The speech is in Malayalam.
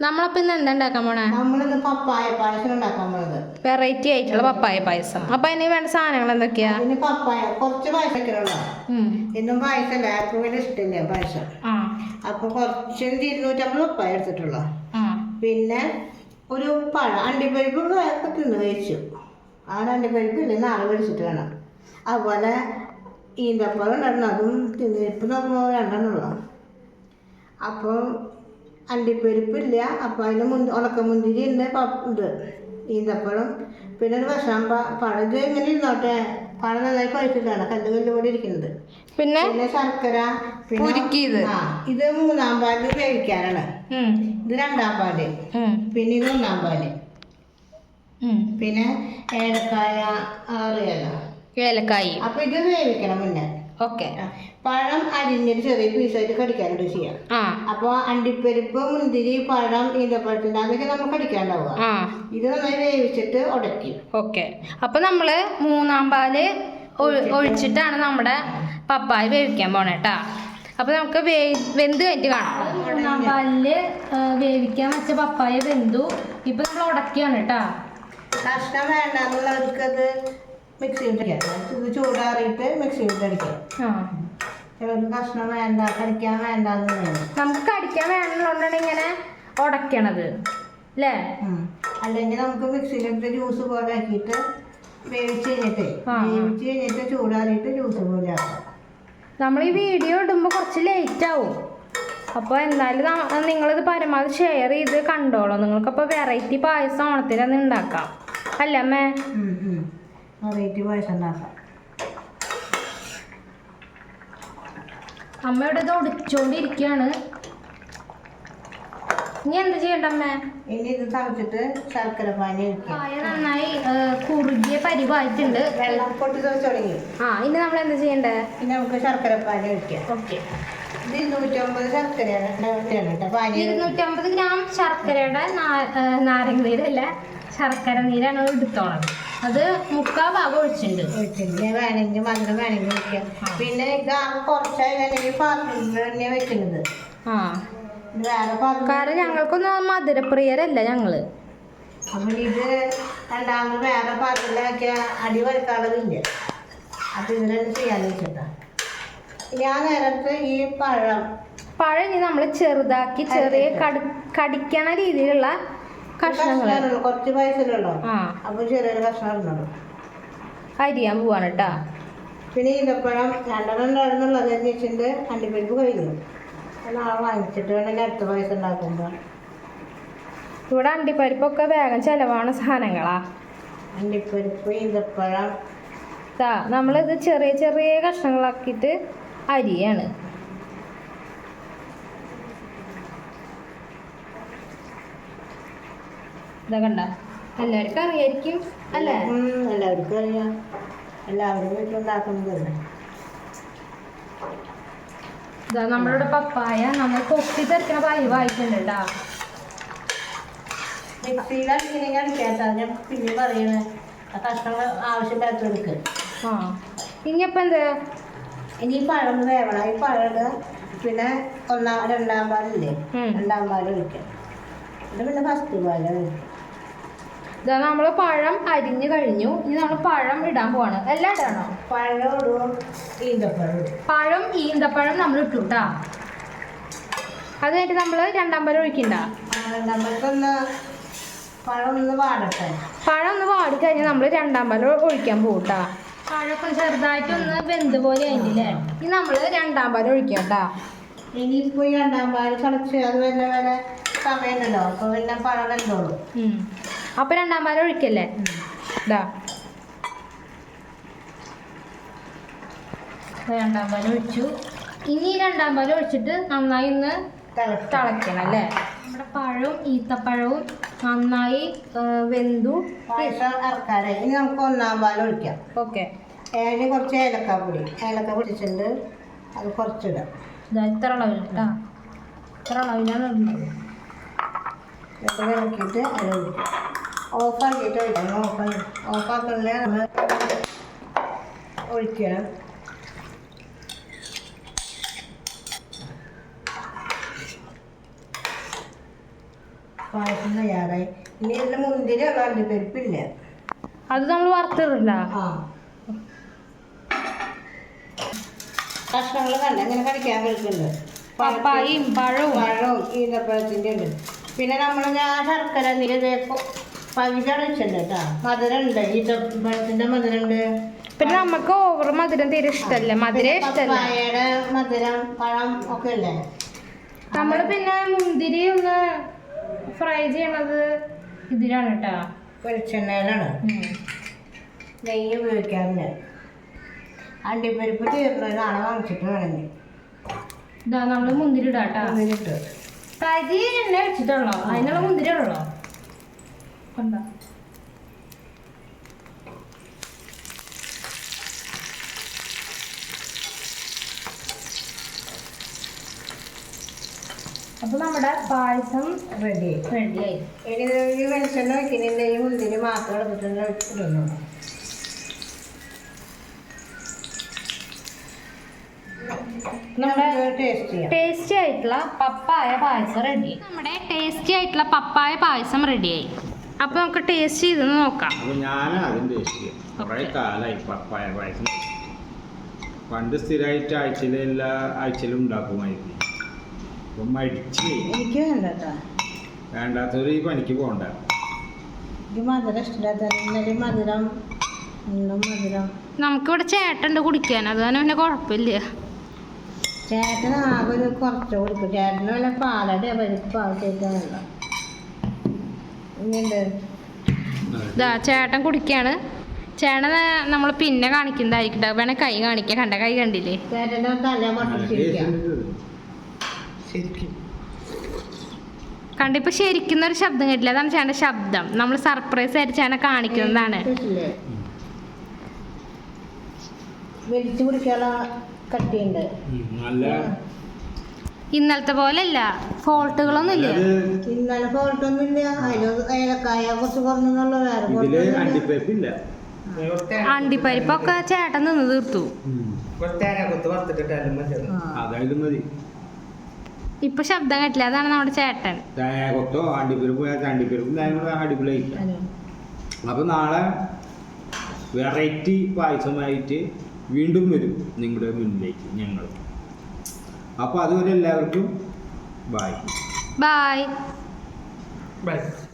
നമ്മളപ്പോ ഇന്ന് എന്താ ഉണ്ടാക്കാൻ പോണേ? നമ്മളിന്ന് പപ്പായ പായസം ഉണ്ടാക്കാൻ പോണത്. വെറൈറ്റി ആയിട്ടുള്ള പപ്പായ പായസം. അപ്പൊ അതിന് വേണ്ട സാധനങ്ങൾ എന്തൊക്കെയാ? അതിന് പപ്പായ കുറച്ച് പായസം വെക്കണല്ലോ ഉം. എന്നും പായസം അല്ല ആർക്കും ഇഷ്ടമില്ല പായസം. അപ്പൊ കുറച്ച് ഇരുന്നൂറ്റമ്പത് പപ്പായ എടുത്തിട്ടുള്ള. പിന്നെ ഒരു പഴം അണ്ടിപ്പരിപ്പ് തിന്ന് കഴിച്ചു. ആ അണ്ടിപ്പരിപ്പ് ഇല്ല നാളെ മേടിച്ചിട്ട് വേണം. അതുപോലെ ഈന്തപ്പഴം ഉണ്ടായിരുന്നു അതും തിന്നിപ്പ് ഇപ്പം നമ്മൾ രണ്ടെണ്ണുള്ളൂ അപ്പോൾ അണ്ടിപ്പരിപ്പില്ല. അപ്പം അതിന് മുന്തി ഉണക്കമുന്തിരി ഉണ്ട് ഇത് ഈന്തപ്പഴം. പിന്നെ ഒരു വശം പഴം ഇത് ഇങ്ങനെ ഇരുന്നോട്ടെ. പഴം നന്നായി കഴിച്ചിട്ടാണ് കല്ല് കല്ല് പോലെ ഇരിക്കുന്നത്. പിന്നെ പിന്നെ ശർക്കര പിന്നെ. ആ ഇത് മൂന്നാം പാൽ വേവിക്കാനാണ്. ഇത് രണ്ടാം പാൽ. പിന്നെ ഇത് ഒന്നാം പാൽ. പിന്നെ ഏലക്കായ അറിയാലോ? ഏലക്കായി. അപ്പൊ ഇത് വേവിക്കണം മുന്നേ. ഓക്കെ. പഴം അരിഞ്ഞിട്ട് ചെറിയ പീസായിട്ട് കടിക്കാനുണ്ട് ചെയ്യാം. അപ്പോൾ അണ്ടിപ്പരിപ്പ് മുന്തിരി പഴം ഈന്തപ്പഴത്തിന്റെ അതൊക്കെ നമ്മൾ കടിക്കാണ്ടാവുക. ഇത് നന്നായി വേവിച്ചിട്ട് ഉടക്കി ഓക്കെ. അപ്പൊ നമ്മൾ മൂന്നാം പാൽ ഒഴിച്ചിട്ടാണ് നമ്മുടെ പപ്പായ വേവിക്കാൻ പോണേ കേട്ടാ അപ്പൊ നമുക്ക് വേ- വെന്ത് കഴിഞ്ഞിട്ട് കാണാം. മൂന്നാം പാലിൽ വേവിക്കാൻ വെച്ച പപ്പായ വെന്തു. ഇപ്പൊ നമ്മൾ ഉടക്കിയാണ് കേട്ടാ കഷ്ണം വേണ്ടെന്നുള്ളവർക്ക് അത് മിക്സിയിൽ അടിക്കാം ഇത് ചൂടാറിയിട്ട് മിക്സിയിൽ അടിക്കാം ആ. ചിലർക്ക് കഷ്ണം വേണ്ട കടിക്കാൻ നമുക്ക് അടിക്കാൻ വേണമെന്നുള്ളതുകൊണ്ടാണ് ഇങ്ങനെ ഉടക്കണത്. അല്ലേ അല്ലെങ്കിൽ നമുക്ക് മിക്സിയിലിട്ട് ജ്യൂസ് പോലെ ആക്കിയിട്ട് വേവിച്ച് കഴിഞ്ഞിട്ട്. വേവിച്ച് കഴിഞ്ഞിട്ട് ചൂടാറിയിട്ട് ജ്യൂസ് പോലെ ആക്കാം. നമ്മൾ ഈ വീഡിയോ ഇടുമ്പോൾ കുറച്ച് ലേറ്റ് ആവും. അപ്പോൾ എന്തായാലും നിങ്ങൾ നിങ്ങളിത് പരമാവധി ഷെയർ ചെയ്ത് കണ്ടോളൂ. നിങ്ങൾക്കപ്പോൾ വെറൈറ്റി പായസം ഓണത്തിന് ഉണ്ടാക്കാം. അല്ലേ അമ്മേ? വെറൈറ്റി പായസം ഉണ്ടാക്കാം. അമ്മ ഇവിടെ ഇത് ഒടിച്ചോണ്ടിരിക്കുകയാണ് ഇനി എന്ത് ചെയ്യണ്ട അമ്മേ? ഇനി ഇത് തളിച്ചിട്ട് ശർക്കര പാനി പായ നന്നായി കുറുകിയ പരിവായിട്ടുണ്ട് വെള്ളം പൊട്ടി തുടങ്ങി. ആ ഇനി നമ്മൾ എന്ത് ചെയ്യണ്ടേ? ഇനി നമുക്ക് ശർക്കര പാനി ഒഴിക്കാം. ഓക്കെ. ഇരുന്നൂറ്റമ്പത് ശർക്കരയാണ് ഇരുന്നൂറ്റമ്പത് ഗ്രാം ശർക്കരയുടെ നാരങ്ങ നീരല്ല? ശർക്കര നീരാണ് എടുത്തോളത് അത് മുക്കാ ഭാഗം ഒഴിച്ചിട്ടുണ്ട്. ഒഴിച്ചിട്ട് വേണമെങ്കിൽ മധുരം വേണമെങ്കിൽ ഒഴിക്കാം. പിന്നെ ഇത് കുറച്ചായി വേണമെങ്കിൽ പാത്രത്തിൽ തന്നെ വെക്കുന്നത്. ആ. വേറെ കാരണം ഞങ്ങൾക്കൊന്നും മധുരപ്രിയരല്ല ഞങ്ങൾ. അപ്പം ഇത് രണ്ടാമത് വേറെ പാത്രത്തിലാക്കിയ അടി വരക്കാളതില്ല അപ്പം ഇതിലെന്നെ ചെയ്യാന്ന് വെച്ചിട്ടാ. ഞാൻ നേരത്തെ ഈ പഴം പഴം ഇനി നമ്മൾ ചെറുതാക്കി ചെറിയ കടി കടിക്കണ രീതിയിലുള്ള കഷ്ണങ്ങൾ കുറച്ച് പൈസയിലുള്ളൂ ആ. അപ്പം ചെറിയൊരു കഷ്ണം ഇടുന്നുള്ളൂ അരിയാൻ പോവാണ് കേട്ടാ പിന്നെ ഈന്തപ്പഴം രണ്ടെണ്ണം ഉണ്ടായിരുന്നുള്ളത് അന്വേഷിച്ചിട്ട് അണ്ടിപ്പരിപ്പ് കഴിഞ്ഞു. നാളെ വാങ്ങിച്ചിട്ട് വേണമെങ്കിൽ അടുത്ത പൈസ ഉണ്ടാക്കുമ്പോൾ ഇവിടെ അണ്ടിപ്പരിപ്പൊക്കെ വേഗം ചെലവാണ് സാധനങ്ങളാ. അണ്ടിപ്പരിപ്പ് ഈന്തപ്പഴം. നമ്മൾ നമ്മളിത് ചെറിയ ചെറിയ കഷ്ണങ്ങളാക്കിയിട്ട് അരിയാണ്. ഇതാ കണ്ട? എല്ലാവർക്കും അറിയായിരിക്കും അല്ലേ? എല്ലാവർക്കും അറിയാം. എല്ലാവരും വീട്ടിലുണ്ടാക്കുന്നതല്ലേ ഇതാ നമ്മളിവിടെ പപ്പായ നമ്മൾ കൊത്തി തെറിക്കണ കേട്ടാ മിക്സിയിലടിക്കണമെങ്കിൽ അടിക്കാത്ത ഞാൻ പിന്നെ പറയണേ ആ കഷ്ണങ്ങൾ ആവശ്യമില്ലാത്ത എടുക്ക് ആ. ഇനിയിപ്പോൾ എന്ത്? ഇനി ഈ പഴം ഒന്ന് വേവണം. ഈ പഴം ഇടുക പിന്നെ ഒന്നാം രണ്ടാം പാലില്ലേ. രണ്ടാം പാൽ ഒഴിക്കാം. ഇത് പിന്നെ ഫസ്റ്റ് പാലാണ് ഒഴിക്കാം ഇതാ നമ്മൾ പഴം അരിഞ്ഞു കഴിഞ്ഞു. ഇനി നമ്മൾ പഴം ഇടാൻ പോവാണ്. എല്ലാം ഇടണോ? പഴം ഇടും ഈന്തപ്പഴം പഴം ഈന്തപ്പഴം നമ്മൾ ഇട്ടു കേട്ടാ അത് കഴിഞ്ഞിട്ട് നമ്മൾ രണ്ടാം പഴം ഒഴിക്കണ്ട? പഴം ഒന്ന് വാടട്ടെ. പഴം ഒന്ന് വാടി കഴിഞ്ഞാൽ നമ്മൾ രണ്ടാം പഴം ഒഴിക്കാൻ പോകും പഴം പഴമൊക്കെ ചെറുതായിട്ടൊന്ന് വെന്ത് പോലെ ആയിട്ടില്ലേ? ഇനി നമ്മൾ രണ്ടാം പഴം ഒഴിക്കാം കേട്ടാ ഇനിയിപ്പോൾ ഈ രണ്ടാം പാൽ കളിച്ച് അത് വല്ല വരെ സമയമുണ്ടല്ലോ. അപ്പോൾ പിന്നെ പഴം വെന്തോളൂ. ഉം. അപ്പൊ രണ്ടാം ഒഴിക്കല്ലേ? ഇതാ രണ്ടാം പാൽ ഒഴിച്ചു. ഇനി രണ്ടാം പാൽ ഒഴിച്ചിട്ട് നന്നായി ഒന്ന് തിളക്കണം. അല്ലേ? നമ്മുടെ പഴവും ഈത്തപ്പഴവും നന്നായി വെന്തു. ഇറക്കാതെ ഇനി നമുക്ക് ഒന്നാം പാൽ ഒഴിക്കാം. ഓക്കെ. ഏഴ് കുറച്ച് ഏലക്ക പൊടി. ഏലക്ക പൊടിച്ചിട്ടുണ്ട് അത് കുറച്ചിടാം. ഇതാ ഇത്ര കേട്ടാ ഇത്ര അളവിലാണ് ഇടുന്നത് എന്നിട്ട് ഇളക്കിയിട്ട് അത് ഒഴിക്കാം. ഓഫാക്കിയിട്ട് ഒഴിക്കണം ഓഫാക്കി ഓഫാക്കണില്ല നമ്മൾ ഒഴിക്കുക പായസം തയ്യാറായി. ഇനി ഇതിന് മുന്തിരി അണ്ടിപ്പരിപ്പില്ല അത് നമ്മൾ വറുത്തിടണ്ട. ആ. കഷ്ണങ്ങൾ കണ്ട ഇങ്ങനെ കടിക്കാൻ കളിക്കുന്നുണ്ട് പപ്പായും പഴവും. പഴവും ഈന്തപ്പഴത്തിന്റെ ഉണ്ട് പിന്നെ നമ്മൾ ഞാൻ ശർക്കര നീര് കേട്ടോ പിന്നെ നമുക്ക് ഓവർ മധുരം തീരെ ഇഷ്ടല്ലേ മധുരം ഇഷ്ടല്ല പപ്പായയുടെ മധുരം പഴം ഒക്കെ അല്ലേ നമ്മൾ പിന്നെ മുന്തിരി ഒന്ന് ഫ്രൈ ചെയ്യണത് ഇതിലാണ് കേട്ടോ വെളിച്ചെണ്ണയിലാണ് നെയ്യ് ഉപയോഗിക്കാറില്ല അണ്ടിപ്പരിപ്പ് തീർന്നു നാളെ വാങ്ങിച്ചിട്ട് വേണമെങ്കിൽ. ഇതാ നമ്മൾ മുന്തിരി ഇടാട്ടോ. മുന്തിരി ഇട്ട്. കരി എണ്ണ വെച്ചിട്ടുള്ളോ? അതിനുള്ള മുന്തിരി ഉള്ളോ കണ്ടോ. അപ്പൊ നമ്മുടെ പായസം റെഡി റെഡിയായി ഇനി ഈ വെളിച്ചെണ്ണ വയ്ക്കുന്നില്ല ഈ മുന്തിരി മാത്രം എടുത്തിട്ട് ഇടുന്നു. നമ്മുടെ ടേസ്റ്റി ആയിട്ടുള്ള പപ്പായ പായസം റെഡി നമ്മുടെ ടേസ്റ്റി ആയിട്ടുള്ള പപ്പായ പായസം റെഡിയായി അപ്പൊ നമുക്ക് ടേസ്റ്റ് ചെയ്ത് നോക്കാം. ഞാൻ കുറേ കാലമായി പപ്പായ പായസം പണ്ട് സ്ഥിരമായിട്ട് ആഴ്ചയിലെ എല്ലാ ആഴ്ചയിലും ഉണ്ടാക്കുമായിരുന്നു. അപ്പം മടിച്ച് എനിക്ക് വേണ്ടാത്തവർ ഈ പണിക്ക് പോകണ്ട. എനിക്ക് മധുരം ഇഷ്ടമില്ലാത്ത ഇന്നലെ മധുരം ഇന്നും മധുരം. നമുക്കിവിടെ ചേട്ടന്റെ കുടിക്കാൻ. അത് തന്നെ പിന്നെ കുഴപ്പമില്ല. ചേട്ടൻ ആകെ ഒരു കുറച്ച് കൊടുക്കും. ചേട്ടന് വല്ല പാലട പരിപ്പ് പാവത്തേക്കാണല്ല ഇങ്ങണ്ട് ഇതാ ചേട്ടൻ കുടിക്കാണ്. ചേട്ടൻ നമ്മൾ പിന്നെ കാണിക്കുന്നതായിരിക്കും. വേണേ കൈ കാണിക്ക. കണ്ട കൈ കണ്ടില്ലേ? കണ്ടിപ്പോ ശരിക്കുന്ന ഒരു ശബ്ദം കേട്ടില്ല. അതാണ് ചേട്ടന്റെ ശബ്ദം. നമ്മൾ സർപ്രൈസ് ആയിട്ട് ചേട്ടനെ കാണിക്കുന്നതാണ്? വലിച്ചു കുടിക്കാനുള്ള കട്ടിയുണ്ട്. നല്ല ഇന്നലത്തെ പോലെ അല്ല ഫോൾട്ടുകളൊന്നും ഇല്ല. ഇന്നലെ ഫോൾട്ടൊന്നും ഇല്ല ഏലക്കായ കുറച്ച് കുറഞ്ഞെന്നുള്ള വേറെ. അണ്ടിപ്പരിപ്പില്ല. അണ്ടിപ്പരിപ്പൊക്കെ ചേട്ടൻ നിന്ന് തീർത്തു. ഇപ്പൊ ശബ്ദം കേട്ടില്ല. അതാണ് നമ്മുടെ ചേട്ടൻ. അപ്പൊ അണ്ടിപ്പരിപ്പ് അണ്ടിപ്പരിപ്പും അടിപൊളിയായിരിക്കും നാളെ വെറൈറ്റി പായസമായിട്ട് വീണ്ടും വരും നിങ്ങളുടെ മുന്നിലേക്ക് ഞങ്ങൾ. അപ്പോൾ അതുവരെ എല്ലാവർക്കും ബൈ ബൈ Bye.